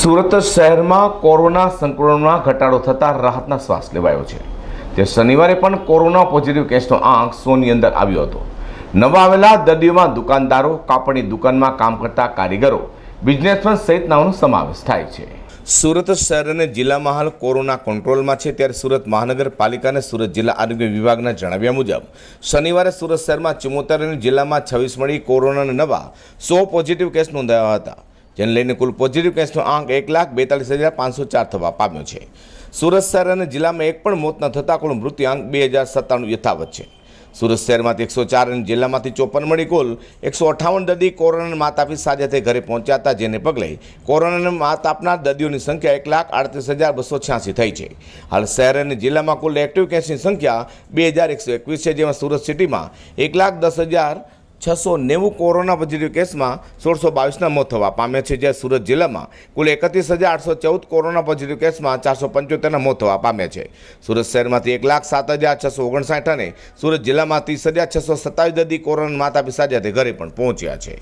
સુરત શહેરમાં કોરોના સંક્રમણમાં ઘટાડો થતાં રાહતના શ્વાસ લેવાયો છે. તે શનિવારે પણ કોરોના પોઝિટિવ કેસનો આંક સોની અંદર આવ્યો હતો. નવા આવેલા દર્દીઓમાં દુકાનદારો, કાપડની દુકાનમાં કામ કરતા કારીગરો બિઝનેસમેન સહિતનાઓનો સમાવેશ થાય છે. સુરત શહેર અને જિલ્લામાં હાલ કોરોના કંટ્રોલમાં છે ત્યારે સુરત મહાનગરપાલિકા અને સુરત જિલ્લા આરોગ્ય વિભાગના જણાવ્યા મુજબ, શનિવારે સુરત શહેરમાં ચુમ્મોતેર અને જિલ્લામાં છવ્વીસ મળી કોરોનાના નવા સો પોઝિટિવ કેસ નોંધાયા હતા. જેને લઈને કુલ પોઝિટિવ કેસનો આંક એક લાખ બેતાલીસ હજાર પાંચસો ચાર થવા પામ્યો છે. સુરત શહેર અને જિલ્લામાં એક પણ મોત ન થતાં કુલ મૃત્યુઆંક બે હજાર સત્તાણું યથાવત છે. સુરત શહેરમાંથી એકસો ચાર અને જિલ્લામાંથી ચોપન મળી કુલ એકસો અઠાવન દર્દી કોરોનાના માતાપી સાજા થઈ ઘરે પહોંચ્યા હતા, જેને પગલે કોરોનાને માત આપનાર દર્દીઓની સંખ્યા એક લાખ આડત્રીસ હજાર બસો છ્યાસી થઈ છે. હાલ શહેર અને જિલ્લામાં કુલ એક્ટિવ કેસની સંખ્યા બે હજાર એકસો એકવીસ છે, જેમાં સુરત સિટીમાં એક લાખ દસ હજાર છસો નેવું કોરોના પોઝિટિવ કેસમાં સોળસો બાવીસના મોત થવા પામ્યા છે જ્યારે સુરત જિલ્લામાં કુલ એકત્રીસ હજાર આઠસો ચૌદ કોરોના પોઝિટિવ કેસમાં ચારસો પંચોતેરના મોત થવા પામ્યા છે. સુરત શહેરમાંથી એક લાખ સાત હજાર છસો ઓગણસાઠ અને સુરત જિલ્લામાં ત્રીસ હજાર છસો સત્તાવીસ દર્દી કોરોના માતા પિતા સાથે ઘરે પણ પહોંચ્યા છે.